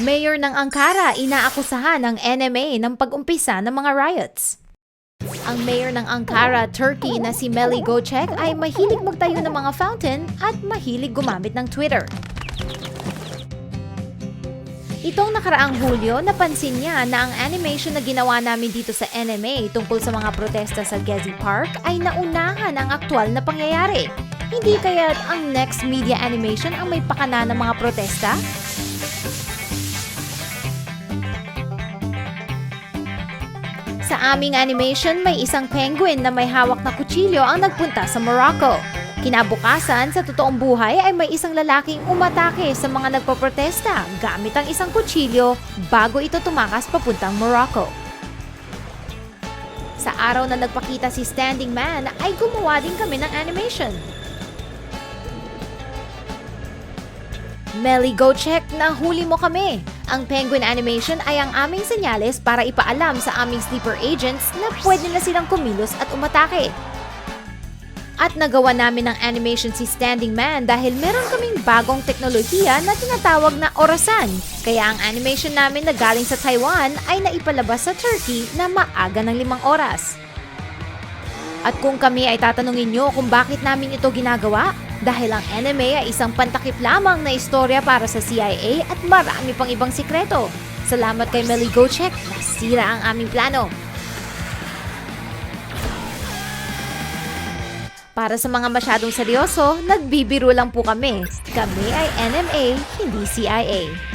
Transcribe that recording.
Mayor ng Ankara inaakusahan ng NMA ng pag-umpisa ng mga riots. Ang mayor ng Ankara, Turkey na si Meli Gocek ay mahilig magtayo ng mga fountain at mahilig gumamit ng Twitter. Itong nakaraang Hulyo, napansin niya na ang animation na ginawa namin dito sa NMA tungkol sa mga protesta sa Gezi Park ay naunahan ang aktwal na pangyayari. Hindi kaya ang next media animation ang may pakana ng mga protesta? Sa aming animation, may isang penguin na may hawak na kutsilyo ang nagpunta sa Morocco. Kinabukasan, sa totoong buhay ay may isang lalaking umatake sa mga nagpoprotesta gamit ang isang kutsilyo bago ito tumakas papuntang Morocco. Sa araw na nagpakita si Standing Man ay gumawa din kami ng animation. Melly Go Check, nahuli mo kami! Ang Penguin Animation ay ang aming senyales para ipaalam sa aming sleeper agents na pwede na silang kumilos at umatake. At nagawa namin ng animation si Standing Man dahil meron kaming bagong teknolohiya na tinatawag na orasan. Kaya ang animation namin na galing sa Taiwan ay naipalabas sa Turkey na maaga ng limang oras. At kung kami ay tatanungin nyo kung bakit namin ito ginagawa, dahil ang NMA ay isang pantakip lamang na istorya para sa CIA at marami pang ibang sikreto. Salamat kay Melly Gocek, nasira ang aming plano. Para sa mga masyadong seryoso, nagbibiro lang po kami. Kami ay NMA, hindi CIA.